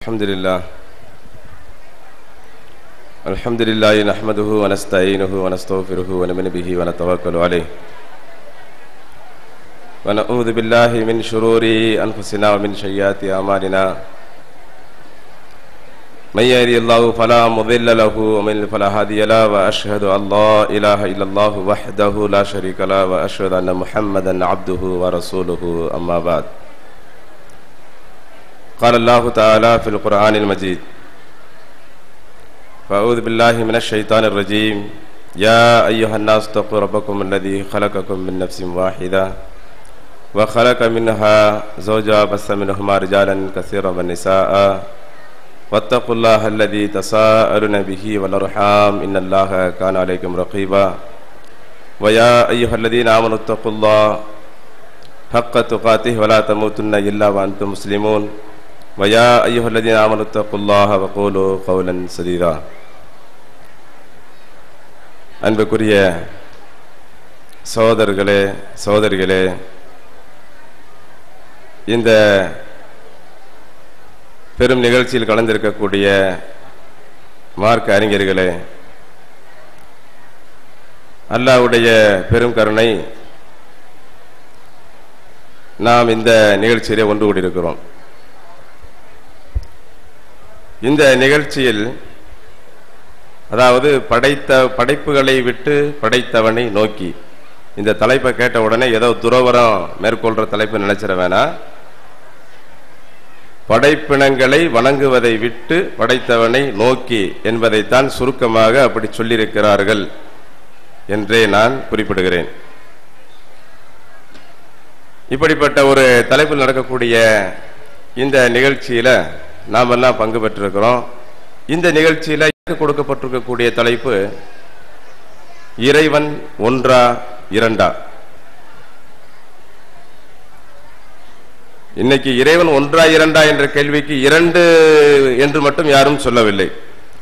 الحمد لله. الحمد لله نحمده ونستعينه ونستغفره ونؤمن به ونتوكل عليه. ونعوذ بالله من شرور أنفسنا ومن سيئات أعمالنا. من يهدي الله فلا مضل له ومن فلا هادي له وأشهد أن لا إله إلا الله وحده لا شريك له وأشهد أن محمدا عبده ورسوله أما بعد. قال الله تعالى في القرآن المجيد فأعوذ بالله من الشيطان الرجيم يا أيها الناس تقو ربكم الذي خلقكم من نفس واحدة وخلق منها زوجا بس منهما رجالا كثيرا ونساء واتقوا الله الذي تساءلون به والارحام إن الله كان عليكم رقيبا ويا أيها الذين آمنوا اتقوا الله حق تقاته ولا تموتن إلا وأنتم مسلمون ويا أيها الذين آمنوا اتقوا الله وقولوا قولا سديدا அன்புக்குரிய சகோதரர்களே சகோதரிகளே இந்த பெரும் நிகழ்ச்சியில் கலந்திருக்கக்கூடிய மார்க்க அறிஞர்களே அல்லாவுடைய பெரும் கருணை நாம் இந்த நிகழ்ச்சியிலே ஒன்று கூடியிருக்கிறோம் இந்த நிகழ்ச்சியில் அதாவது படைத்த படைப்புகளை விட்டு படைத்தவனை நோக்கி இந்த தலைப்பை கேட்ட உடனே ஏதோ துறவரம் மேற்கொள்ற தலைப்பு நினைச்சிட வேணாம் படைப்பினங்களை வணங்குவதை விட்டு படைத்தவனை நோக்கி என்பதைத்தான் சுருக்கமாக அப்படி சொல்லியிருக்கிறார்கள் என்றே நான் குறிப்பிடுகிறேன். இப்படிப்பட்ட ஒரு தலைப்பில் நடக்கக்கூடிய இந்த நிகழ்ச்சியில் நாம் எல்லாம் பங்கு பெற்றிருக்கிறோம். இந்த நிகழ்ச்சியில் கொடுக்கப்பட்டிருக்கக்கூடிய தலைப்பு இறைவன் ஒன்றா இரண்டா? இன்னைக்கு இறைவன் ஒன்றா இரண்டா என்ற கேள்விக்கு இரண்டு என்று மட்டும் யாரும் சொல்லவில்லை.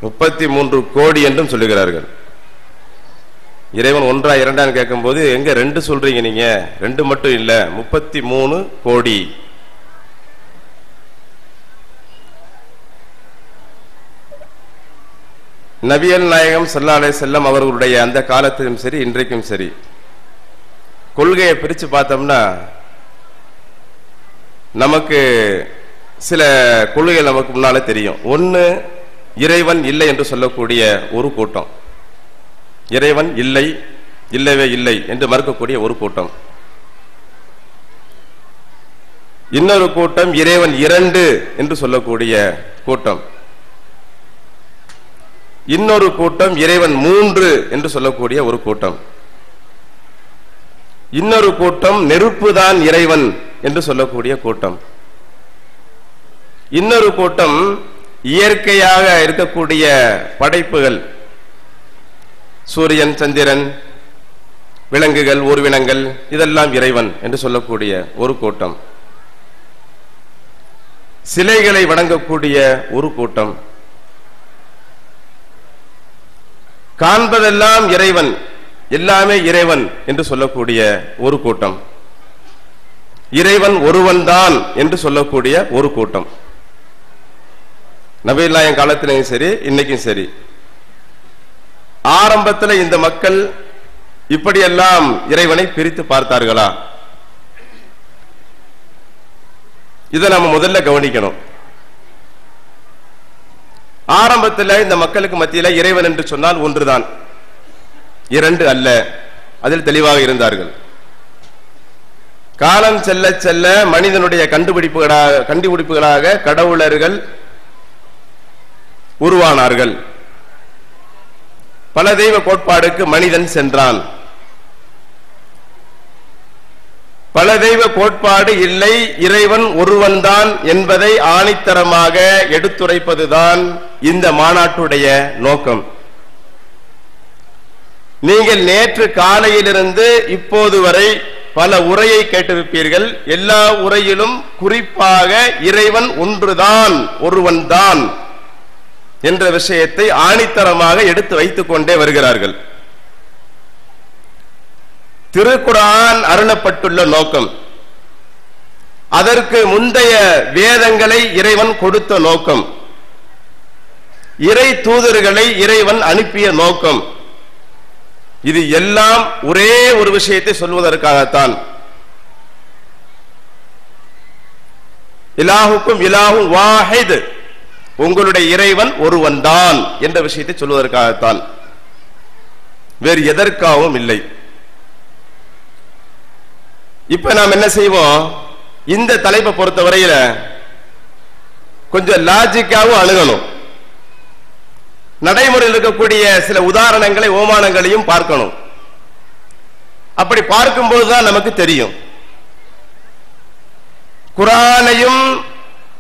முப்பத்தி மூன்று கோடி என்றும் சொல்லுகிறார்கள். இறைவன் ஒன்றா இரண்டான்னு கேட்கும்போது எங்க ரெண்டு சொல்றீங்க நீங்க? ரெண்டு மட்டும் இல்லை முப்பத்தி மூணு கோடி. நபியல் நாயகம் சல்லாலே செல்லம் அவர்களுடைய அந்த காலத்திலும் சரி இன்றைக்கும் சரி கொள்கையை பிரித்து பார்த்தோம்னா நமக்கு சில கொள்கைகள் நமக்கு முன்னாலே தெரியும். ஒன்று இறைவன் இல்லை என்று சொல்லக்கூடிய ஒரு கூட்டம். இறைவன் இல்லை இல்லவே இல்லை என்று மறுக்கக்கூடிய ஒரு கூட்டம். இன்னொரு கூட்டம் இறைவன் இரண்டு என்று சொல்லக்கூடிய கூட்டம். இன்னொரு கூட்டம் இறைவன் மூன்று என்று சொல்லக்கூடிய ஒரு கூட்டம். இன்னொரு கூட்டம் நெருப்புதான் இறைவன் என்று சொல்லக்கூடிய கூட்டம். இன்னொரு கூட்டம் இயற்கையாக இருக்கக்கூடிய படைப்புகள். சூரியன் சந்திரன் விலங்குகள் ஊர்வினங்கள் இதெல்லாம் இறைவன் என்று சொல்லக்கூடிய ஒரு கூட்டம். சிலைகளை வணங்கக்கூடிய ஒரு கூட்டம். காண்பதெல்லாம் இறைவன். எல்லாமே இறைவன் என்று சொல்லக்கூடிய ஒரு கூட்டம். இறைவன் ஒருவன் தான் என்று சொல்லக்கூடிய ஒரு கூட்டம். நபீல்லாயம் காலத்திலையும் சரி இன்னைக்கும் சரி. ஆரம்பத்தில் இந்த மக்கள் இப்படியெல்லாம் இறைவனை பிரித்து பார்த்தார்களா? இதை நம்ம முதல்ல கவனிக்கணும். ஆரம்பத்தில் இந்த மக்களுக்கு மத்தியில் இறைவன் என்று சொன்னால் ஒன்றுதான். இரண்டு அல்ல. அதில் தெளிவாக இருந்தார்கள். காலம் செல்ல செல்ல மனிதனுடைய கண்டுபிடிப்புகளாக கண்டுபிடிப்புகளாக கடவுளர்கள் உருவானார்கள். பல தெய்வ கோட்பாடுக்கு மனிதன் சென்றான். பல தெய்வ கோட்பாடு இல்லை. இறைவன் ஒருவன்தான் என்பதை ஆணித்தரமாக எடுத்துரைப்பதுதான் இந்த மாநாட்டுடைய நோக்கம். நீங்கள் நேற்று காலையிலிருந்து இப்போது வரை பல உரையை கேட்டிருப்பீர்கள். எல்லா உரையிலும் குறிப்பாக இறைவன் ஒன்றுதான் ஒருவன்தான் என்ற விஷயத்தை ஆணித்தரமாக எடுத்து வைத்துக் கொண்டே வருகிறார்கள். திருக்குரான் அருளப்பட்டுள்ள நோக்கம். அதற்கு முந்தைய வேதங்களை இறைவன் கொடுத்த நோக்கம். இறை தூதர்களை இறைவன் அனுப்பிய நோக்கம். இது எல்லாம் ஒரே ஒரு விஷயத்தை சொல்வதற்காகத்தான். இலாஹுக்கும் இலாஹும் வாஹித். உங்களுடைய இறைவன் ஒருவன் தான் என்ற விஷயத்தை சொல்வதற்காகத்தான். வேறு எதற்காகவும் இல்லை. இப்ப நாம் என்ன செய்வோம்? இந்த தலைப்பை பொறுத்த வரையில கொஞ்சம் லாஜிக்காவும் அணுகணும். நடைமுறையில் இருக்கக்கூடிய சில உதாரணங்களை ஓமானங்களையும் பார்க்கணும். அப்படி பார்க்கும்போதுதான் நமக்கு தெரியும். குரானையும்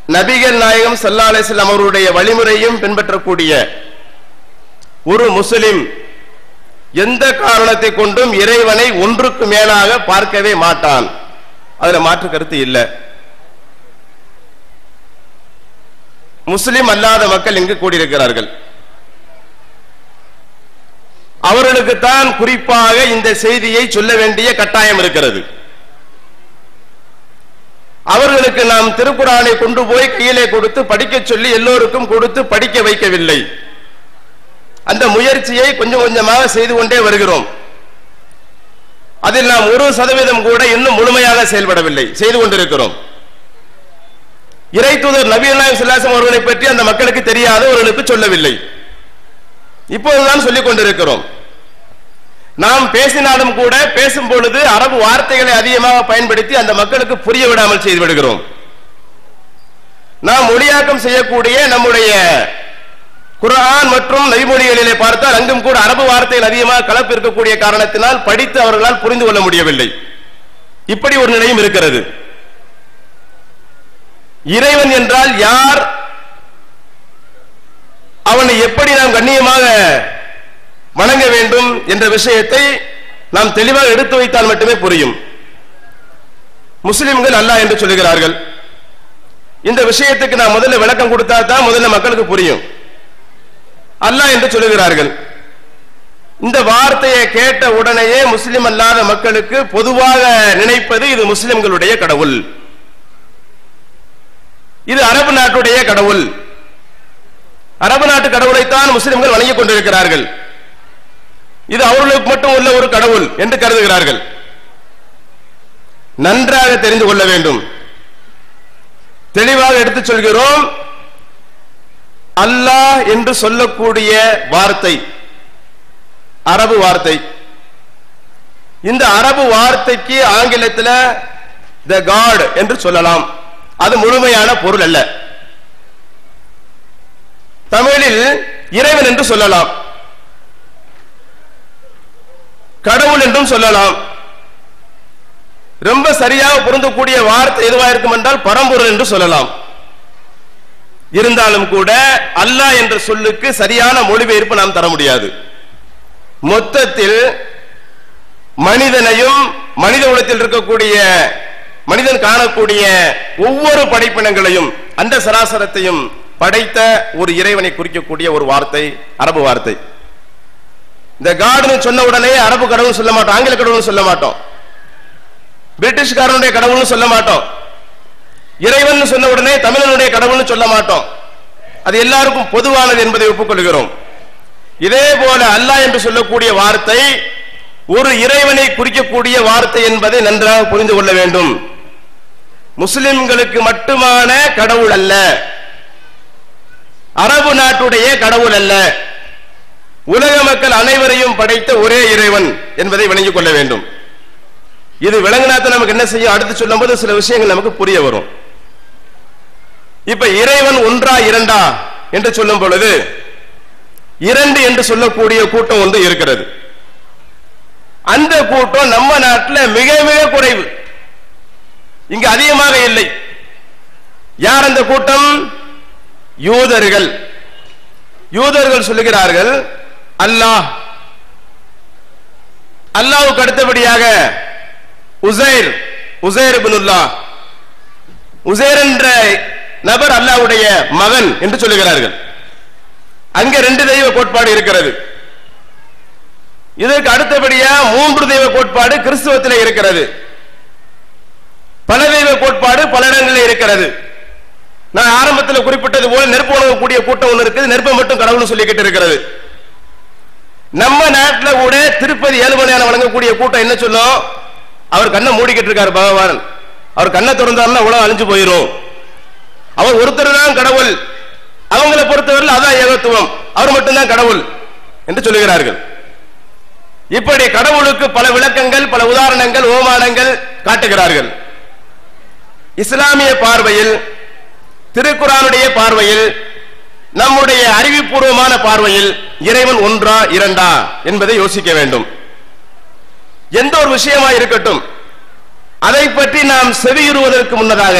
நபிகள் நாயகம் சல்லாலேசல் அவருடைய வழிமுறையும் பின்பற்றக்கூடிய ஒரு முஸ்லிம் எந்த காரணத்தை கொண்டும் இறைவனை ஒன்றுக்கு மேலாக பார்க்கவே மாட்டான். அதுல மாற்று கருத்து இல்லை. முஸ்லிம் அல்லாத மக்கள் இங்கு கூடியிருக்கிறார்கள். அவர்களுக்கு தான் குறிப்பாக இந்த செய்தியை சொல்ல வேண்டிய கட்டாயம் இருக்கிறது. அவர்களுக்கு நாம் திருக்குறானை கொண்டு போய் கையிலே கொடுத்து படிக்க சொல்லி எல்லோருக்கும் கொடுத்து படிக்க வைக்கவில்லை. அந்த முயற்சியை கொஞ்சம் கொஞ்சமாக செய்து கொண்டே வருகிறோம். அதில் நாம் ஒரு சதவீதம் கூட இன்னும் முழுமையாக செயல்படவில்லை செய்து கொண்டிருக்கிறோம். இறை தூதர் நபி சிலாசம் அவர்களை பற்றி அந்த மக்களுக்கு தெரியாது அவர்களுக்கு சொல்லவில்லை. இப்போதுதான் சொல்லிக் கொண்டிருக்கிறோம். நாம் பேசினாலும் கூட பேசும் பொழுது அரபு வார்த்தைகளை அதிகமாக பயன்படுத்தி அந்த மக்களுக்கு புரிய விடாமல் செய்து விடுகிறோம். நாம் மொழியாக்கம் செய்யக்கூடிய நம்முடைய குரான் மற்றும் நபிமொழிகளிலே பார்த்தால் அங்கும் கூட அரபு வார்த்தையில் அதிகமாக கலப்பு இருக்கக்கூடிய காரணத்தினால் படித்து அவர்களால் புரிந்து கொள்ள முடியவில்லை. இப்படி ஒரு நிலையும் இருக்கிறது. இறைவன் என்றால் யார்? அவனை எப்படி நாம் கண்ணியமாக வணங்க வேண்டும் என்ற விஷயத்தை நாம் தெளிவாக எடுத்து வைத்தால் மட்டுமே புரியும். முஸ்லிம்கள் அல்லாஹ் என்று சொல்லுகிறார்கள். இந்த விஷயத்துக்கு நான் முதல்ல விளக்கம் கொடுத்தா தான் முதல்ல மக்களுக்கு புரியும். அல்ல என்று சொல்லுகிறார்கள். இந்த வார்த்தையை கேட்ட உடனேயே முஸ்லிம் அல்லாத மக்களுக்கு பொதுவாக நினைப்பது இது முஸ்லிம்களுடைய கடவுள். இது அரபு நாட்டுடைய கடவுள். அரபு நாட்டு கடவுளைத்தான் முஸ்லிம்கள் வணங்கிக் கொண்டிருக்கிறார்கள். இது அவர்களுக்கு மட்டும் உள்ள ஒரு கடவுள் என்று கருதுகிறார்கள். நன்றாக தெரிந்து கொள்ள வேண்டும். தெளிவாக எடுத்துச் சொல்கிறோம். அல்லாஹ் என்று சொல்லக்கூடிய வார்த்தை. அரபு வார்த்தை. இந்த அரபு வார்த்தைக்கு ஆங்கிலத்தில் த காட் என்று சொல்லலாம். அது முழுமையான பொருள் அல்ல. தமிழில் இறைவன் என்று சொல்லலாம். கடவுள் என்றும் சொல்லலாம். ரொம்ப சரியாக பொருந்தக்கூடிய வார்த்தை எதுவாக இருக்கும் என்றால் பரம்பொருள் என்று சொல்லலாம். இருந்தாலும் கூட அல்லாஹ் என்ற சொல்லுக்கு சரியான மொழிபெயர்ப்பு நாம் தர முடியாது. மொத்தத்தில் மனிதனையும் மனித உலகத்தில் இருக்கக்கூடிய மனிதன் காணக்கூடிய ஒவ்வொரு படைப்பினங்களையும் அந்த சராசரத்தையும் படைத்த ஒரு இறைவனை குறிக்கக்கூடிய ஒரு வார்த்தை அரபு வார்த்தை. இந்த காடுன்னு சொன்ன உடனே அரபு கடவுள் சொல்ல மாட்டோம் ஆங்கில கடவுள் சொல்ல மாட்டோம். பிரிட்டிஷ்காரனுடைய கடவுள்னு சொல்ல மாட்டோம். இறைவன் சொன்ன உடனே தமிழனுடைய கடவுள்னு சொல்ல மாட்டோம். அது எல்லாருக்கும் பொதுவானது என்பதை ஒப்புக்கொள்கிறோம். இதே போல அல்லாஹ் என்று சொல்லக்கூடிய வார்த்தை ஒரு இறைவனை குறிக்கக்கூடிய வார்த்தை என்பதை நன்றாக புரிந்து கொள்ள வேண்டும். முஸ்லிம்களுக்கு மட்டுமான கடவுள் அல்ல. அரபு நாட்டுடைய கடவுள் அல்ல. உலக மக்கள் அனைவரையும் படைத்த ஒரே இறைவன் என்பதை விளங்கிக் கொள்ள வேண்டும். இது விளங்கினாத்த நமக்கு என்ன செய்யும்? அடுத்து சொல்லும் போது சில விஷயங்கள் நமக்கு புரிய வரும். இப்ப இறைவன் ஒன்றா இரண்டா என்று சொல்லும் பொழுது இரண்டு என்று சொல்லக்கூடிய கூட்டம் ஒன்று இருக்கிறது. அந்த கூட்டம் நம்ம நாட்டில் மிக மிக குறைவு. இங்கு அதிகமாக இல்லை. யார் அந்த கூட்டம்? யூதர்கள். யூதர்கள் சொல்லுகிறார்கள் அல்லாஹ் அல்லாவுக்கு அடுத்தபடியாக உசைர் உசைர் இப்னுல்லா உசைர் என்ற நபர் அல்லாவுடைய மகன் என்று சொல்லுகிறார்கள். அங்க ரெண்டு தெய்வ கோட்பாடு இருக்கிறது. இதற்கு அடுத்தபடியா மூன்று தெய்வ கோட்பாடு கிறிஸ்துவத்தில் இருக்கிறது. பல தெய்வ கோட்பாடு பல இடங்களில் இருக்கிறது. நான் ஆரம்பத்தில் குறிப்பிட்டது போல நெருப்பு உணவு கூடிய கூட்டம் ஒன்று இருக்குது. நெருப்பை மட்டும் கடவுள் சொல்லிக்கிட்டு இருக்கிறது. நம்ம நாட்டில் கூட திருப்பதி ஏழுமலையான வழங்கக்கூடிய கூட்டம் என்ன சொல்லும்? அவர் கண்ணை மூடிக்கிட்டு இருக்காரு பகவான். அவர் கண்ணை திறந்தாருன்னா உலகம் அழிஞ்சு போயிரும். அவர் ஒருத்தர் தான் கடவுள். அவங்களை பொறுத்தவரையில் அதான் ஏகத்துவம். அவர் மட்டும்தான் கடவுள் என்று சொல்லுகிறார்கள். இப்படி கடவுளுக்கு பல விளக்கங்கள் பல உதாரணங்கள் ஓமானங்கள் காட்டுகிறார்கள். இஸ்லாமிய பார்வையில் திருக்குறானுடைய பார்வையில் நம்முடைய அறிவுபூர்வமான பார்வையில் இறைவன் ஒன்றா இரண்டா என்பதை யோசிக்க வேண்டும். எந்த ஒரு விஷயமா இருக்கட்டும் அதை பற்றி நாம் செவியுறுவதற்கு முன்னதாக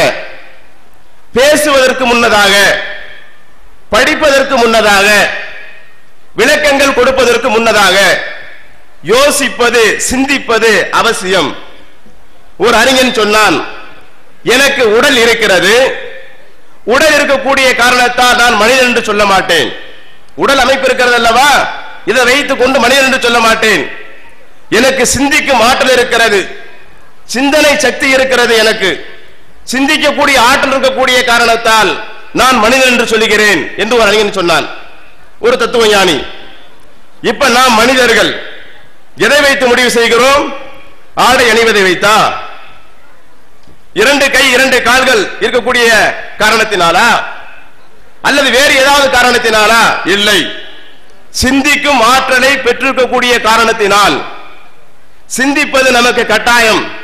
பேசுவதற்கு முன்னதாக படிப்பதற்கு முன்னதாக விளக்கங்கள் கொடுப்பதற்கு முன்னதாக யோசிப்பது சிந்திப்பது அவசியம். ஒரு அறிஞன் சொன்னான் எனக்கு உடல் இருக்கிறது. உடல் இருக்கக்கூடிய காரணத்தால் நான் மனிதன் என்று சொல்ல மாட்டேன். உடல் அமைப்பு இருக்கிறது அல்லவா? இதை வைத்துக் கொண்டு மனிதன் என்று சொல்ல மாட்டேன். எனக்கு சிந்திக்கும் ஆற்றல் இருக்கிறது. சிந்தனை சக்தி இருக்கிறது எனக்கு. சிந்திக்கக்கூடிய ஆற்றல் இருக்கக்கூடிய காரணத்தால் நான் மனிதன் என்று சொல்லுகிறேன் என்று ஒரு அறிஞன் சொன்னான். ஒரு தத்துவ ஞானி இப்ப நாம் மனிதர்கள் எதை வைத்து முடிவு செய்கிறோம்? ஆடை அணிவதை வைத்தா? இரண்டு கை இரண்டு கால்கள் இருக்கக்கூடிய காரணத்தினாலா? அல்லது வேறு ஏதாவது காரணத்தினாலா? இல்லை. சிந்திக்கும் ஆற்றலை பெற்றிருக்கக்கூடிய காரணத்தினால். சிந்திப்பது நமக்கு கட்டாயம்.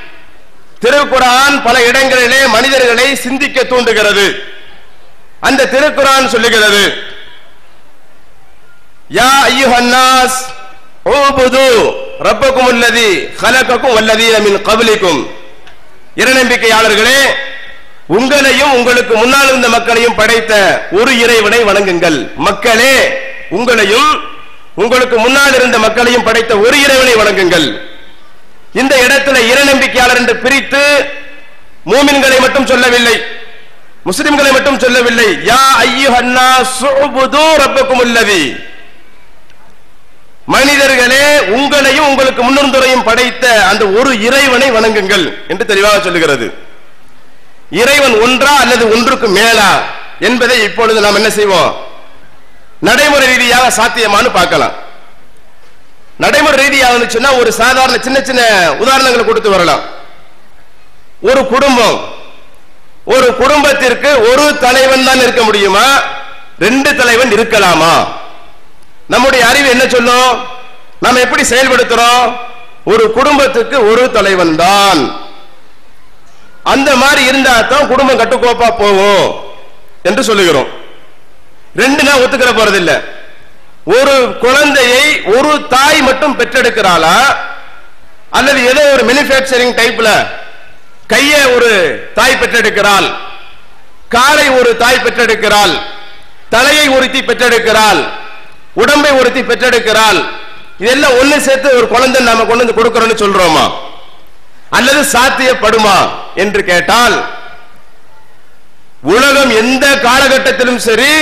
திருக்குரான் பல இடங்களிலே மனிதர்களை சிந்திக்க தூண்டுகிறது. அந்த திருக்குரான் சொல்லுகிறது யா ஐயுஹன்னாஸ் ஓபுது ரப்பக்கும் உள்ளதி கலக்கக்கும் உள்ளதி மின் கபலிக்கும். இறைநம்பிக்கையாளர்களே உங்களையும் உங்களுக்கு முன்னால் இருந்த மக்களையும் படைத்த ஒரு இறைவனை வணங்குங்கள். மக்களே உங்களையும் உங்களுக்கு முன்னால் இருந்த மக்களையும் படைத்த ஒரு இறைவனை வணங்குங்கள். இந்த இடத்துல இறைநம்பிக்கையாளர் என்று பிரித்து மூமின்களை மட்டும் சொல்லவில்லை முஸ்லிம்களை மட்டும் சொல்லவில்லை. யா ஐயுஹன்னா சுபுது ரப்பக்கும் உள்ளதி மனிதர்களே உங்களையும் உங்களுக்கு முன்னிருந்துரையும் படைத்த அந்த ஒரு இறைவனை வணங்குங்கள் என்று தெளிவாக சொல்லுகிறது. இறைவன் ஒன்றா அல்லது ஒன்றுக்கு மேலா என்பதை இப்பொழுது நாம் என்ன செய்வோம்? நடைமுறை ரீதியாக சாத்தியமானு பார்க்கலாம். நடைமுறை ரீதியாக சொன்னா ஒரு சாதாரண சின்ன சின்ன உதாரணங்களை கொடுத்து வரலாம். ஒரு குடும்பம். ஒரு குடும்பத்திற்கு ஒரு தலைவன் தான் இருக்க முடியுமா? ரெண்டு தலைவன் இருக்கலாமா? நம்முடைய அறிவு என்ன சொல்லும்? நம்ம எப்படி செயல்படுத்துறோம்? ஒரு குடும்பத்துக்கு ஒரு தலைவன் தான். அந்த மாதிரி இருந்தா தான் குடும்பம் கட்டுக்கோப்பா போகும் என்று சொல்லுகிறோம். ரெண்டு நான் ஒத்துக்கிற போறதில்லை. ஒரு குழந்தையை ஒரு தாய் மட்டும் பெற்றெடுக்கிறாளா? அல்லது ஏதோ ஒரு மேனுபேக்சரிங் டைப்ல கைய ஒரு தாய் பெற்றெடுக்கிறாள் காலை ஒரு தாய் பெற்றெடுக்கிறாள் தலையை ஒருத்தி பெற்றெடுக்கிறாள் உடம்பை ஒருத்தி பெற்றெடுக்கிறாள். இதெல்லாம் ஒண்ணு சேர்த்து ஒரு குழந்தை நாம கொண்டு வந்து கொடுக்கிறோம்னு சொல்றோமா? அல்லது சாத்தியப்படுமா என்று கேட்டால் உலகம் எந்த காலகட்டத்திலும் சரி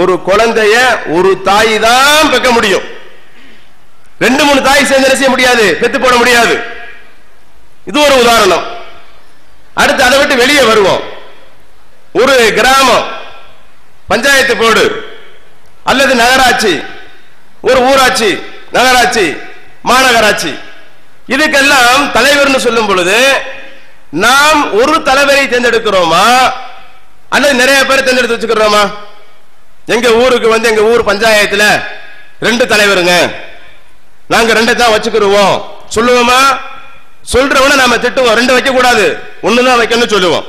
ஒரு குழந்தைய ஒரு தாய் தான் பெக்க முடியும். ரெண்டு மூணு தாய் சேர்ந்து என்ன செய்ய முடியாது? பெத்து போட முடியாது. இது ஒரு உதாரணம். அடுத்து அதை விட்டு வெளியே வருவோம். ஒரு கிராமம் பஞ்சாயத்து போர்டு அல்லது நகராட்சி ஒரு ஊராட்சி நகராட்சி மாநகராட்சி. இதுக்கெல்லாம் தலைவர்னு சொல்லும் பொழுது நாம் ஒரு தலைவரை தேர்ந்தெடுக்கிறோமா? அல்லது நிறைய பேர் தேர்ந்தெடுத்து வச்சுக்கிறோமா? எங்க ஊருக்கு வந்து எங்க ஊர் பஞ்சாயத்துல ரெண்டு தலைவருங்க. நாங்க ரெண்டு தான் வச்சுக்கிடுவோம் சொல்லுவோமா? சொல்றவன நாம திட்டுவோம். ரெண்டு வைக்க கூடாது ஒண்ணுதான் வைக்கணும்னு சொல்லுவோம்.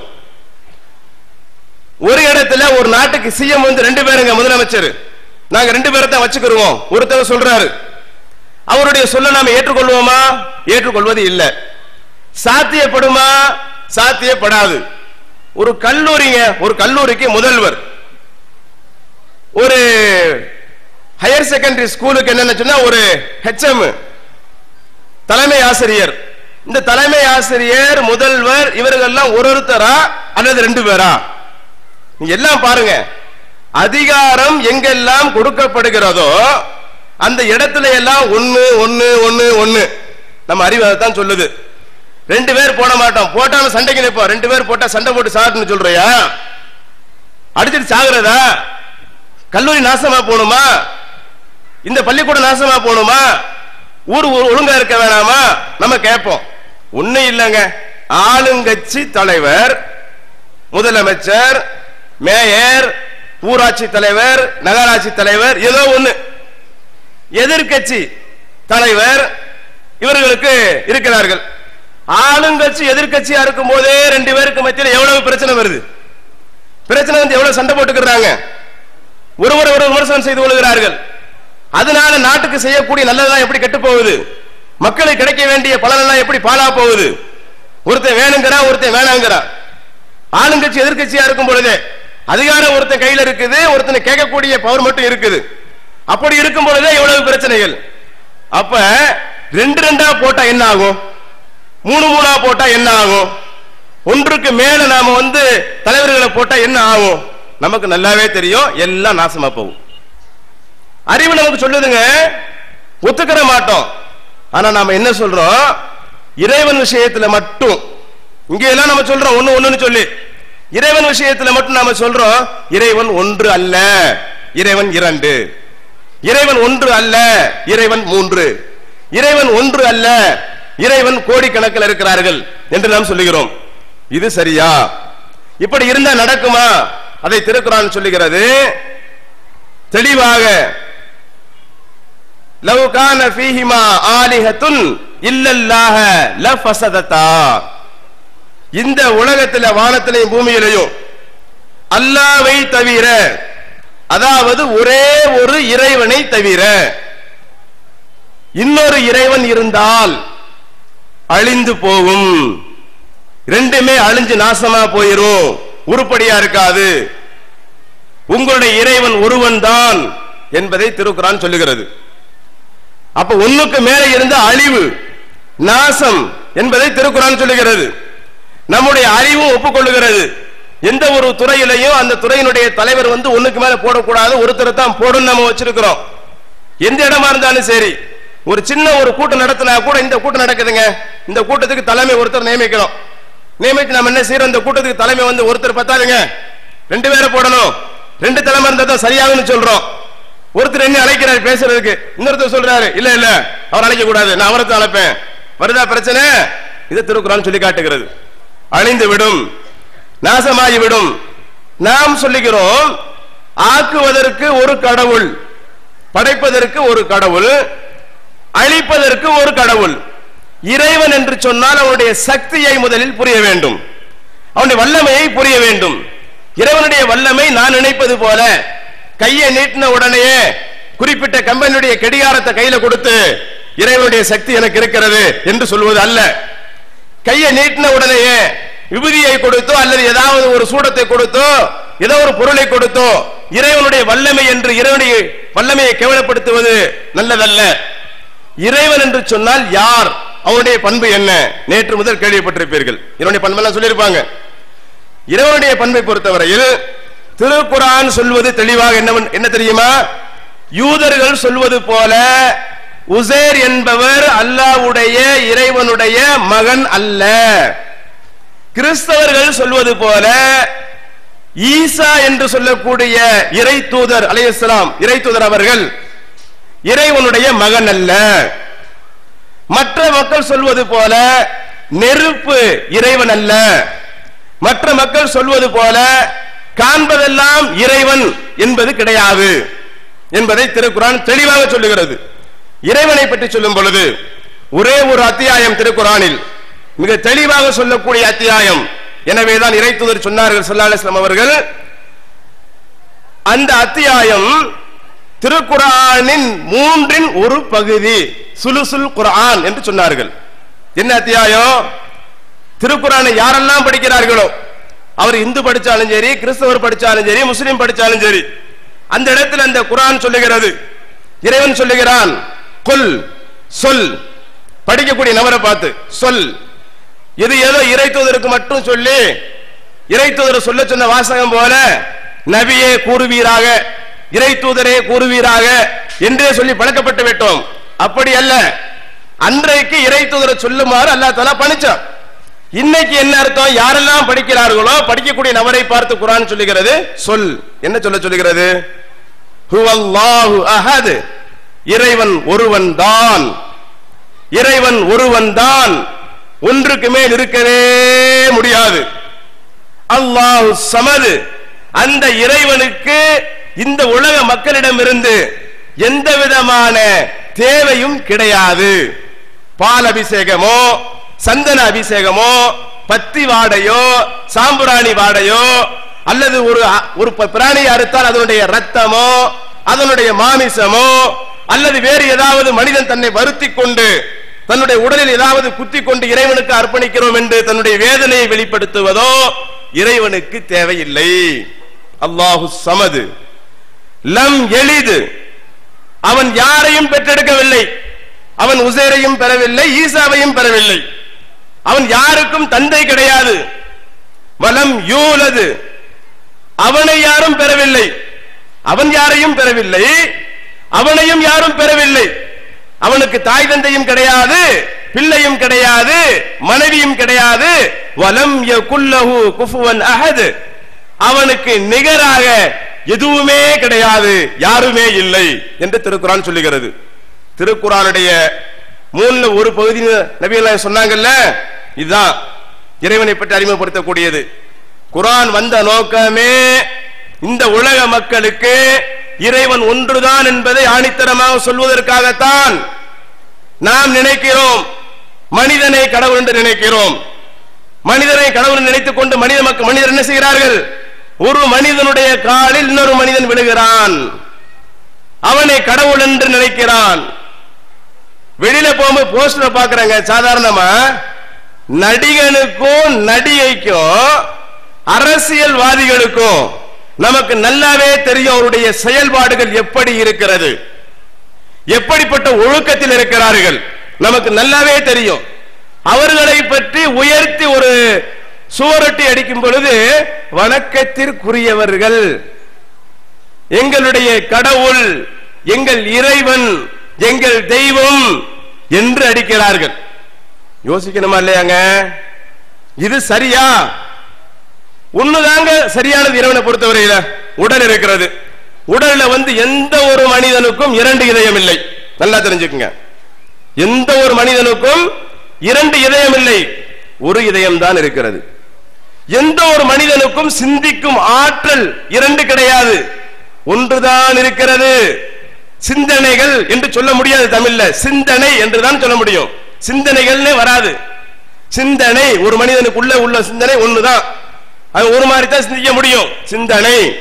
ஒரு இடத்துல ஒரு நாட்டுக்கு சிஎம் வந்து ரெண்டு பேருங்க முதலமைச்சர். நாங்க ரெண்டு பேரை தான் வச்சுக்கிருவோம். ஒருத்தர் சொல்றாரு. அவருடைய சொல்ல நாம ஏற்றுக்கொள்வோமா? ஏற்றுக்கொள்வது இல்லை. சாத்தியப்படுமா? சாத்தியப்படாது. ஒரு கல்லூரிங்க ஒரு கல்லூரிக்கு முதல்வர். ஒரு ஹையர் செகண்டரி ஸ்கூலுக்கு என்னன்னு சொன்னா ஒரு ஹெச்எம் தலைமை ஆசிரியர். இந்த தலைமை ஆசிரியர் முதல்வர் இவர்கள்லாம் ஒரு ஒருத்தரா அல்லது ரெண்டு பேரா? எல்லாம் பாருங்க. அதிகாரம் எங்கெல்லாம் கொடுக்கப்படுகிறதோ அந்த இடத்துல எல்லாம் ஒன்னு ஒன்னு ஒன்னு ஒன்னு நம்ம அறிவு தான் சொல்லுது. ரெண்டு பேர் போட மாட்டோம். போட்டாலும் சண்டைக்கு நிற்போம் ரெண்டு பேர் போட்டா சண்டை போட்டு சாருன்னு சொல்றியா? அடிச்சிட்டு சாகுறதா? கல்லூரி நாசமா போகணுமா இந்த பள்ளிக்கூடம் நாசமா போகணுமா ஊர் ஒழுங்கா இருக்க வேணாமா? நம்ம கேட்போம் ஒண்ணு இல்லைங்க. ஆளுங்கட்சி தலைவர் முதலமைச்சர் மேயர் ஊராட்சி தலைவர் நகராட்சி தலைவர் ஏதோ ஒண்ணு. எதிர்க்கட்சி தலைவர் இவர்களுக்கு இருக்கிறார்கள். ஆளுங்கட்சி எதிர்கட்சியா இருக்கும் போதே ரெண்டு பேருக்கு மத்தியில் எவ்வளவு பிரச்சனை வருது? பிரச்சனை வந்து எவ்வளவு சண்டை போட்டுக்கிறாங்க ஒருவர் ஒரு விமர்சனம் செய்து கொள்கிறார்கள். அதனால நாட்டுக்கு செய்யக்கூடிய நல்லதெல்லாம் எப்படி கெட்டு போகுது? மக்களுக்கு கிடைக்க வேண்டிய பலனெல்லாம் எப்படி பாலா போகுது? ஒருத்தன் வேணுங்கிறா ஒருத்தன் வேணாங்கிறா? ஆளுங்கட்சி எதிர்கட்சியா இருக்கும் பொழுதே அதிகாரம் ஒருத்தன் கையில் இருக்குது ஒருத்தனை கேட்கக்கூடிய பவர் மட்டும் இருக்குது. அப்படி இருக்கும் பொழுதே இவ்வளவு பிரச்சனைகள்? அப்ப ரெண்டு ரெண்டா போட்டா என்ன ஆகும்? மூணு மூணா போட்டா என்ன ஆகும்? ஒன்றுக்கு மேல நாம வந்து தலைவர்களை போட்டா என்ன ஆகும்? நமக்கு நல்லாவே தெரியும் எல்லாம் நாசமா போகும். அறிவு நமக்கு சொல்லுதுங்க ஒத்துக்கிற மாட்டோம். ஆனா நாம என்ன சொல்றோம்? இறைவன் விஷயத்துல மட்டும். இங்க எல்லாம் நம்ம சொல்றோம் ஒண்ணு ஒண்ணுன்னு சொல்லி. இறைவன் விஷயத்துல மட்டும் நாம சொல்றோம் இறைவன் ஒன்று அல்ல இறைவன் இரண்டு. இறைவன் ஒன்று அல்ல இறைவன் மூன்று. இறைவன் ஒன்று அல்ல இறைவன் கோடிக்கணக்கில் இருக்கிறார்கள் என்று நாம் சொல்லுகிறோம். இது சரியா? இப்படி இருந்தா நடக்குமா? அதை திருக்குறான் சொல்லுகிறது. தெளிவாக லவ் கான ஃபீஹிமா ஆலிஹத்துன் இல்லல்லாஹ லஃபஸததா இந்த உலகத்துல வானத்திலையும் பூமியிலையும் அல்லாவை தவிர அதாவது ஒரே ஒரு இறைவனை தவிர இன்னொரு இறைவன் இருந்தால் அழிந்து போகும். ரெண்டுமே அழிஞ்சு நாசமா போயிரும். உருப்படியா இருக்காது. உங்களுடைய இறைவன் ஒருவன் தான் என்பதை திருக்குறான் சொல்லுகிறது. அப்ப ஒண்ணுக்கு மேலே இருந்த அழிவு நாசம் என்பதை திருக்குறான் சொல்லுகிறது. நம்முடைய அறிவும் ஒப்புக்கொள்ளுகிறது. எந்த ஒரு துறையிலையும் அந்த துறையினுடைய தலைவர் வந்து ஒண்ணுக்கு மேல போடக்கூடாது ஒருத்தரை தான் போடும் நம்ம வச்சிருக்கிறோம். எந்த இடமா இருந்தாலும் சரி ஒரு சின்ன ஒரு கூட்டம் நடத்தினா கூட இந்த கூட்டம் நடக்குதுங்க. இந்த கூட்டத்துக்கு தலைமை ஒருத்தர் நியமிக்கிறோம் நியமிச்சு நம்ம என்ன செய்யறோம்? இந்த கூட்டத்துக்கு தலைமை வந்து ஒருத்தர் பத்தாதுங்க. ரெண்டு பேரை போடணும். ரெண்டு தலைமை இருந்தா தான் சரியாகும்னு சொல்றோம். ஒருத்தர் என்ன அழைக்கிறாரு பேசுறதுக்கு. இன்னொருத்தர் சொல்றாரு இல்ல இல்ல அவர் அழைக்க கூடாது. நான் அவரை தான் அழைப்பேன். வருதா பிரச்சனை? இது திருக்குறான் சொல்லி காட்டுகிறது. அழிந்து விடும் நாசமாகி விடும். நாம் சொல்லுகிறோம் ஆக்குவதற்கு ஒரு கடவுள் படைப்பதற்கு ஒரு கடவுள் அழிப்பதற்கு ஒரு கடவுள். இறைவன் என்று சொன்னால் அவனுடைய சக்தியை முதலில் புரிய வேண்டும். அவனுடைய வல்லமையை புரிய வேண்டும். இறைவனுடைய வல்லமை நான் நினைப்பது போல கையை நீட்டின உடனேயே குறிப்பிட்ட கம்பெனியுடைய கடிகாரத்தை கையில கொடுத்து இறைவனுடைய சக்தி எனக்கு இருக்கிறது என்று சொல்வது அல்ல. கையை நீட்டின உடனேயே விபதியை கொடுத்தோ அல்லது ஏதாவது ஒரு சூடத்தை கொடுத்தோ ஏதோ ஒரு பொருளை கொடுத்தோ இறைவனுடைய வல்லமை என்று இறைவனுடைய வல்லமையை கேவலப்படுத்துவது நல்லதல்ல. இறைவன் என்று சொன்னால் யார்? அவனுடைய பண்பு என்ன? நேற்று முதல் கேள்விப்பட்டிருப்பீர்கள். இவனுடைய பண்பெல்லாம் சொல்லியிருப்பாங்க. இறைவனுடைய பண்பை பொறுத்தவரையில் திருக்குரான் சொல்வது தெளிவாக என்ன என்ன தெரியுமா? யூதர்கள் சொல்வது போல உசேர் என்பவர் அல்லாவுடைய இறைவனுடைய மகன் அல்ல. கிறிஸ்தவர்கள் சொல்வது போல ஈசா என்று சொல்லக்கூடிய இறை தூதர் அலையஸ்லாம் இறை தூதர் அவர்கள் இறைவனுடைய மகன் அல்ல. மற்ற மக்கள் சொல்வது போல நெருப்பு இறைவன் அல்ல. மற்ற மக்கள் சொல்வது போல காண்பதெல்லாம் இறைவன் என்பது கிடையாது என்பதை திருக்குறான் தெளிவாக சொல்லுகிறது. இறைவனை பற்றி சொல்லும் பொழுது ஒரே ஒரு அத்தியாயம் திருக்குறானில் மிக தெளிவாக சொல்லக்கூடிய அத்தியாயம். எனவேதான் இறைத்துதர் சொன்னார்கள் ஸல்லல்லாஹு அவர்கள் அந்த அத்தியாயம் திருக்குறானின் மூன்றின் ஒரு பகுதி. சுலுசுல் குரான் என்று சொன்னார்கள். என்ன அத்தியாயம்? திருக்குறானை யாரெல்லாம் படிக்கிறார்களோ அவர் இந்து படிச்சாலும் சரி கிறிஸ்தவர் படிச்சாலும் சரி முஸ்லிம் படிச்சாலும் சரி அந்த இடத்தில் அந்த குரான் சொல்லுகிறது. இறைவன் சொல்லுகிறான் கொல் சொல். படிக்கக்கூடிய நபரை பார்த்து சொல். இது ஏதோ இறைத்துவதற்கு மட்டும் சொல்லி இறை சொல்ல சொன்ன வாசகம் போல நபியே கூறுவீராக இறை தூதரே கூறுவீராக என்றே சொல்லி பழக்கப்பட்டு விட்டோம். அப்படி அல்ல. அன்றைக்கு இறை தூதரை சொல்லுமாறு அல்லா தலா பணிச்சான். இன்னைக்கு என்ன அர்த்தம்? யாரெல்லாம் படிக்கிறார்களோ படிக்கக்கூடிய நபரை பார்த்து குரான் சொல்லுகிறது சொல். என்ன சொல்ல சொல்லுகிறது? இறைவன் ஒருவன் தான். இறைவன் ஒருவன் தான். ஒன்றுக்கு மேல் இருக்கவே முடியாது. அல்லாஹு சமது. அந்த இறைவனுக்கு இந்த உலக மக்களிடமிருந்து எந்த விதமான தேவையும் கிடையாது. பால் அபிஷேகமோ சந்தன அபிஷேகமோ பத்தி வாடையோ சாம்புராணி வாடையோ அல்லது ஒரு ஒரு ப- பிராணியை அறுத்தால் அதனுடைய ரத்தமோ அதனுடைய மாமிசமோ அல்லது வேறு ஏதாவது மனிதன் தன்னை வருத்தி கொண்டு தன்னுடைய உடலில் ஏதாவது குத்தி கொண்டு இறைவனுக்கு அர்ப்பணிக்கிறோம் என்று தன்னுடைய வேதனையை வெளிப்படுத்துவதோ இறைவனுக்கு தேவையில்லை. அல்லாஹு சமது. லம் எளிது. அவன் யாரையும் பெற்றெடுக்கவில்லை. அவன் உசேரையும் பெறவில்லை ஈசாவையும் பெறவில்லை. அவன் யாருக்கும் தந்தை கிடையாது. வலம் யூலது. அவனை யாரும் பெறவில்லை. அவன் யாரையும் பெறவில்லை. அவனையும் யாரும் பெறவில்லை. அவனுக்கு தாய் தந்தையும் கிடையாது பிள்ளையும் கிடையாது மனைவியும் கிடையாது. வலம் குல்லஹு குஃபுவன் அஹது. அவனுக்கு நிகராக எதுவுமே கிடையாது யாருமே இல்லை என்று திருக்குறான் சொல்லுகிறது. திருக்குறானுடைய மூணுல ஒரு பகுதி நபிகள் சொன்னாங்கல்ல? இதுதான். இறைவனை பற்றி அறிமுகப்படுத்தக்கூடியது. குரான் வந்த நோக்கமே இந்த உலக மக்களுக்கு இறைவன் ஒன்றுதான் என்பதை ஆணித்தரமாக சொல்வதற்காகத்தான் நாம் நினைக்கிறோம். மனிதனை கடவுள் என்று நினைக்கிறோம். மனிதனை கடவுள் நினைத்துக் கொண்டு மனித மக்கள் மனிதர் என்ன செய்கிறார்கள்? ஒரு மனிதனுடைய காலில் இன்னொரு மனிதன் விழுகிறான். அவனை கடவுள் என்று நினைக்கிறான். வெளியில போகும்போது போஸ்டர் பாக்குறாங்க சாதாரணமா நடிகனுக்கும் நடிகைக்கும் அரசியல்வாதிகளுக்கும் நமக்கு நல்லாவே தெரியும் அவருடைய செயல்பாடுகள் எப்படி இருக்கிறது. எப்படிப்பட்ட ஒழுக்கத்தில் இருக்கிறார்கள். நமக்கு நல்லாவே தெரியும். அவர்களை பற்றி உயர்த்தி ஒரு சுவரொட்டி அடிக்கும் பொழுது வணக்கத்திற்குரியவர்கள். எங்களுடைய கடவுள் எங்கள் இறைவன் எங்கள் தெய்வம் என்று அடிக்கிறார்கள். யோசிக்கணுமா இல்லையாங்க? இது சரியா? ஒண்ணுதாங்க சரியானது இறைவனை பொறுத்தவரையில. உடல் இருக்கிறது. உடல்ல வந்து எந்த ஒரு மனிதனுக்கும் இரண்டு இதயம் இல்லை. நல்லா தெரிஞ்சுக்குங்க. எந்த ஒரு மனிதனுக்கும் இரண்டு இதயம் இல்லை. ஒரு இதயம் தான் இருக்கிறது. எந்த ஒரு மனிதனுக்கும் சிந்திக்கும் ஆற்றல் இரண்டு கிடையாது. ஒன்றுதான் இருக்கிறது. சிந்தனைகள் என்று சொல்ல முடியாது தமிழ்ல. சிந்தனை என்றுதான் சொல்ல முடியும். சிந்தனைகள்னே வராது. சிந்தனை ஒரு மனிதனுக்குள்ள உள்ள சிந்தனை ஒண்ணுதான். அது ஒரு மாதிரி தான் சிந்திக்க முடியும். சிந்தனை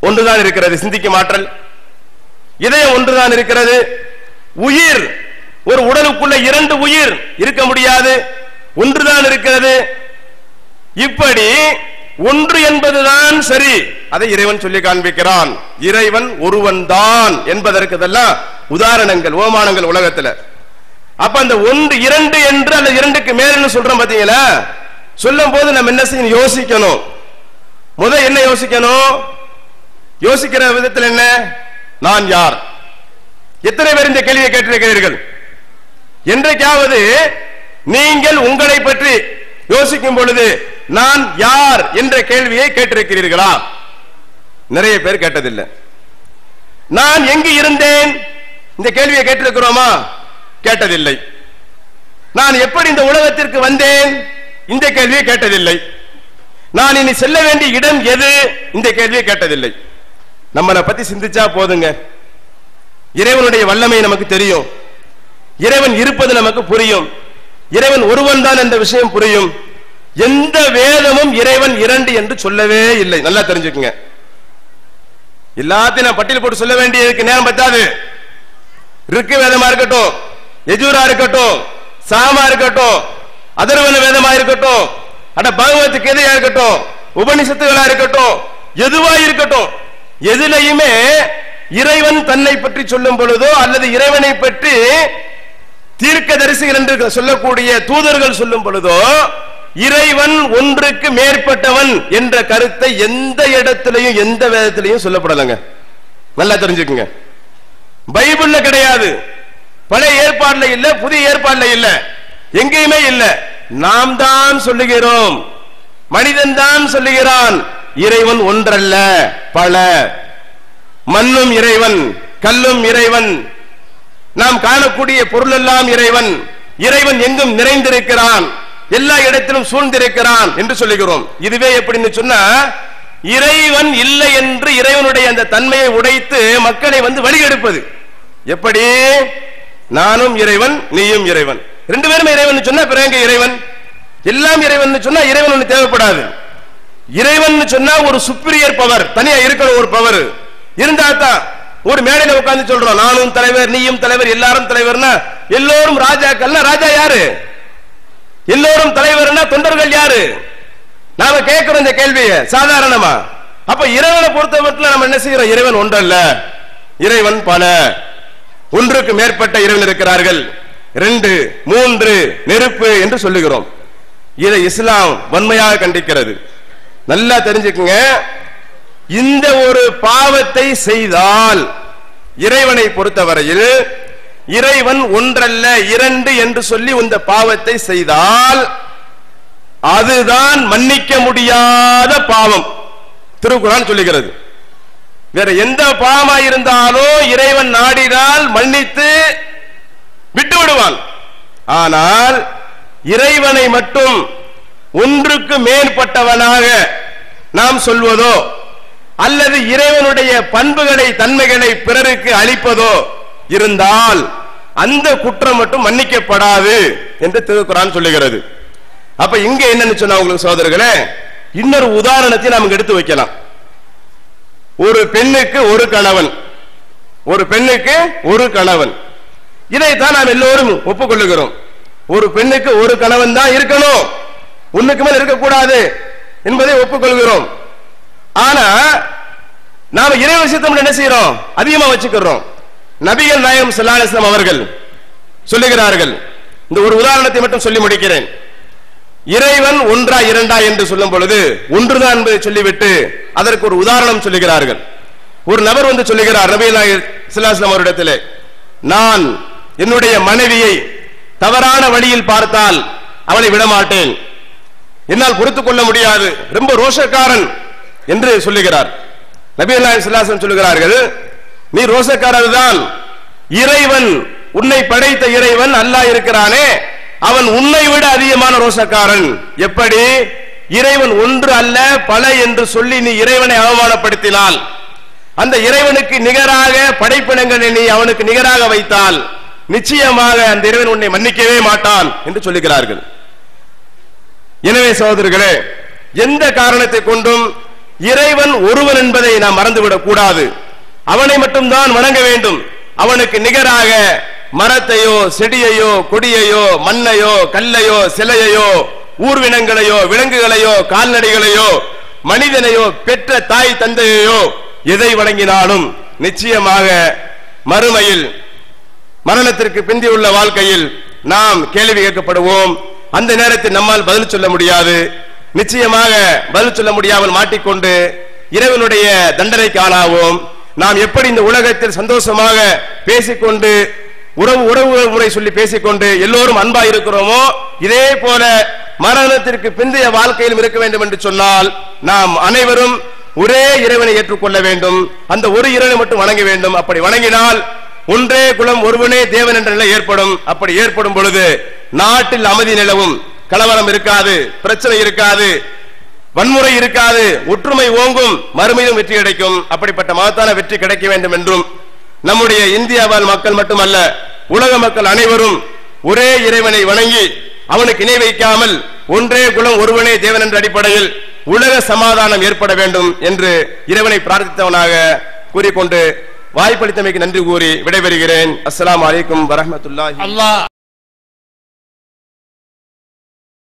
ஒன்றுதான் இருக்கிறது. சிந்திக்கும் ஆற்றல். இதயம் ஒன்றுதான் இருக்கிறது. உயிர் ஒரு உடலுக்குள்ள இரண்டு உயிர் இருக்க முடியாது. ஒன்றுதான் இருக்கிறது. இப்படி ஒன்று என்பதுதான் சரி. அதை இறைவன் சொல்லி காண்பிக்கிறான். இறைவன் ஒருவன் தான் என்பதற்கு இதெல்லாம் உதாரணங்கள் ஓமானங்கள் உலகத்துல. அப்ப அந்த ஒன்று இரண்டு என்று அந்த இரண்டுக்கு மேல்னு சொல்றோம் பாத்தீங்களா? சொல்லும் போது நம்ம என்ன செய்யணும்? யோசிக்கணும். முதல் என்ன யோசிக்கணும்? யோசிக்கிற விதத்தில் என்ன? நான் யார்? எத்தனை பேர் இந்த கேள்வியை கேட்டிருக்கிறீர்கள்? என்றைக்காவது நீங்கள் உங்களை பற்றி யோசிக்கும் பொழுது நான் யார் என்ற கேள்வியை கேட்டிருக்கிறீர்களா? நிறைய பேர் கேட்டதில்லை. நான் எங்கு இருந்தேன்? இந்த கேள்வியை கேட்டிருக்கிறோமா? கேட்டதில்லை. நான் எப்படி இந்த உலகத்திற்கு வந்தேன்? இந்த கேள்வியை கேட்டதில்லை. நான் இனி செல்ல வேண்டிய இடம் எது? இந்த கேள்வியை கேட்டதில்லை. நம்மளை பத்தி சிந்திச்சா போதுங்க. இறைவனுடைய வல்லமை நமக்கு தெரியும். இறைவன் இருப்பது நமக்கு புரியும். இறைவன் ஒருவன் தான் என்ற விஷயம் புரியும். எந்த வேதமும் இறைவன் இரண்டு என்று சொல்லவே இல்லை. நல்லா தெரிஞ்சுக்கங்க. எல்லாத்தையும் நான் பட்டியல் போட்டு சொல்ல வேண்டியதுக்கு நேரம் பத்தாது. ரிக்கு வேதமா இருக்கட்டும் எஜூரா இருக்கட்டும் சாமா இருக்கட்டும் அதர்வன வேதமா இருக்கட்டும் அட பகவத் கீதையா இருக்கட்டும் உபனிஷத்துகளா இருக்கட்டும் எதுவா இருக்கட்டும் எதுலையுமே இறைவன் தன்னை பற்றி சொல்லும் பொழுதோ அல்லது இறைவனை பற்றி தீர்க்க தரிசிகள் என்று சொல்லக்கூடிய தூதர்கள் சொல்லும் பொழுதோ இறைவன் ஒன்றுக்கு மேற்பட்டவன் என்ற கருத்தை எந்த இடத்திலையும் எந்த வேதத்திலையும் சொல்லப்படலைங்க. நல்லா தெரிஞ்சுக்குங்க. பைபிள்ல கிடையாது. பழைய ஏற்பாடுல இல்ல புதிய ஏற்பாடுல இல்ல. எங்கேயுமே இல்ல. நாம் தான் சொல்லுகிறோம். மனிதன் தான் சொல்லுகிறான். இறைவன் ஒன்றல்ல பல. மண்ணும் இறைவன் கல்லும் இறைவன் நாம் காணக்கூடிய பொருள் எல்லாம் இறைவன். இறைவன் எங்கும் நிறைந்திருக்கிறான். எல்லா இடத்திலும் சூழ்ந்திருக்கிறான் என்று சொல்லுகிறோம். இதுவே எப்படின்னு சொன்னா இறைவன் இல்லை என்று இறைவனுடைய அந்த தன்மையை உடைத்து மக்களை வந்து வழிகெடுப்பது. எப்படி? நானும் இறைவன் நீயும் இறைவன். ரெண்டு பேரும் இறைவன் சொன்னா பிறகு இறைவன். எல்லாம் இறைவன் சொன்னா இறைவன் ஒண்ணு தேவைப்படாது. இறைவன் சொன்னா ஒரு சுப்பீரியர் பவர் தனியா இருக்கிற ஒரு பவர் இருந்தா தான் ஒரு மேடையில உட்கார்ந்து சொல்றோம். நானும் தலைவர் நீயும் தலைவர் எல்லாரும் தலைவர்னா எல்லோரும் ராஜாக்கள்னா ராஜா யாரு? எல்லோரும் தலைவர்னா தொண்டர்கள் யாரு? நாம கேட்கிறோம் இந்த கேள்வியை. சாதாரணமா. அப்ப இறைவனை பொறுத்த மட்டும் நம்ம என்ன செய்யறோம்? இறைவன் ஒன்றல்ல. இறைவன் பல. ஒன்றுக்கு மேற்பட்ட இறைவன் இருக்கிறார்கள். ரெண்டு மூன்று நெருப்பு என்று சொல்லுகிறோம். இதை இஸ்லாம் வன்மையாக கண்டிக்கிறது. நல்லா தெரிஞ்சுக்குங்க. இந்த ஒரு பாவத்தை செய்தால் இறைவனை பொறுத்தவரையில் இறைவன் ஒன்றல்ல இரண்டு என்று சொல்லி இந்த பாவத்தை செய்தால் அதுதான் மன்னிக்க முடியாத பாவம். திருக்குறான் சொல்லுகிறது. வேற எந்த பாவமா இருந்தாலும் இறைவன் நாடினால் மன்னித்து விட்டு விடுவான் ஆனால் இறைவனை மட்டும் ஒன்றுக்கு மேற்பட்டவனாக நாம் சொல்வதோ அல்லது இறைவனுடைய பண்புகளை தன்மைகளை பிறருக்கு அளிப்பதோ இருந்தால் அந்த குற்றம் மட்டும் மன்னிக்கப்படாது என்று திருக்குறான் சொல்லுகிறது. அப்ப இங்க என்னன்னு சொன்னா உங்களுக்கு சோதரர்களே இன்னொரு உதாரணத்தை நாம் எடுத்து வைக்கலாம். ஒரு பெண்ணுக்கு ஒரு கணவன். ஒரு பெண்ணுக்கு ஒரு கணவன். இதைத்தான் நாம் எல்லோரும் ஒப்புக்கொள்ளுகிறோம். ஒரு பெண்ணுக்கு ஒரு கணவன் தான் இருக்கணும். ஒண்ணுக்கு மேல் இருக்கக்கூடாது என்பதை ஒப்புக்கொள்கிறோம். ஆனா நாம இறை விஷயத்தை என்ன செய்யறோம்? அதிகமா வச்சுக்கிறோம். நபிகள் நாயகம் ஸல்லல்லாஹு அவர்கள் சொல்லுகிறார்கள். இந்த ஒரு உதாரணத்தை மட்டும் சொல்லி முடிக்கிறேன். இறைவன் ஒன்றா இரண்டா என்று சொல்லும் பொழுது ஒன்றுதான் என்பதை சொல்லிவிட்டு அதற்கு ஒரு உதாரணம் சொல்லுகிறார்கள். ஒரு நபர் வந்து சொல்லுகிறார் ரபி நாயர் ஸல்லல்லாஹு அவரிடத்திலே நான் என்னுடைய மனைவியை தவறான வழியில் பார்த்தால் அவளை விடமாட்டேன். என்னால் பொறுத்துக் கொள்ள முடியாது. ரொம்ப ரோஷக்காரன். என்று சொல்லுகிறார். நபி அல்லாஹ் சொல்லுகிறார்கள் நீ ரோசக்காரர் தான் இறைவன் உன்னை படைத்த இறைவன் அல்லாஹ் இருக்கிறானே. அவன் உன்னை விட அதிகமான ரோசக்காரன். எப்படி? இறைவன் ஒன்று அல்ல பல என்று சொல்லி நீ இறைவனை அவமானப்படுத்தினால். அந்த இறைவனுக்கு நிகராக படைப்பினங்களை நீ அவனுக்கு நிகராக வைத்தால் நிச்சயமாக அந்த இறைவன் உன்னை மன்னிக்கவே மாட்டான் என்று சொல்லுகிறார்கள். எனவே சகோதரர்களே எந்த காரணத்தை கொண்டும் இறைவன் ஒருவன் என்பதை நாம் மறந்துவிடக் கூடாது. அவனை மட்டும்தான் வணங்க வேண்டும். அவனுக்கு நிகராக மரத்தையோ செடியையோ கொடியையோ மண்ணையோ கல்லையோ சிலையையோ ஊர்வினங்களையோ விலங்குகளையோ கால்நடைகளையோ மனிதனையோ பெற்ற தாய் தந்தையையோ எதை வணங்கினாலும் நிச்சயமாக மறுமையில் மரணத்திற்கு பிந்தியுள்ள வாழ்க்கையில் நாம் கேள்வி கேட்கப்படுவோம். அந்த நேரத்தில் நம்மால் பதில் சொல்ல முடியாது. நிச்சயமாக பதில் சொல்ல முடியாமல் மாட்டிக்கொண்டு இறைவனுடைய தண்டனைக்கு ஆளாவோம். நாம் எப்படி இந்த உலகத்தில் சந்தோஷமாக பேசிக்கொண்டு உறவு உறவு முறை சொல்லி பேசிக்கொண்டு எல்லோரும் அன்பா இருக்கிறோமோ இதே போல மரணத்திற்கு பிந்தைய வாழ்க்கையிலும் இருக்க வேண்டும் என்று சொன்னால் நாம் அனைவரும் ஒரே இறைவனை ஏற்றுக்கொள்ள வேண்டும். அந்த ஒரு இறைவனை மட்டும் வணங்க வேண்டும். அப்படி வணங்கினால் ஒன்றே குலம் ஒருவனே தேவன் என்ற நிலை ஏற்படும். அப்படி ஏற்படும் பொழுது நாட்டில் அமைதி நிலவும். கலவரம் இருக்காது பிரச்சனை இருக்காது வன்முறை இருக்காது ஒற்றுமை ஓங்கும் மறுமையிலும் வெற்றி கிடைக்கும். அப்படிப்பட்ட மகத்தான வெற்றி கிடைக்க வேண்டும் என்றும் நம்முடைய இந்தியாவால் மக்கள் மட்டுமல்ல உலக மக்கள் அனைவரும் ஒரே இறைவனை வணங்கி அவனுக்கு இணை வைக்காமல் ஒன்றே குலம் ஒருவனே தேவன் என்ற அடிப்படையில் உலக சமாதானம் ஏற்பட வேண்டும் என்று இறைவனை பிரார்த்தித்தவனாக கூறிக்கொண்டு வாய்ப்பளித்தமைக்கு நன்றி கூறி விடைபெறுகிறேன். அஸ்லாம் வலைக்கும் வரமத்துல்லா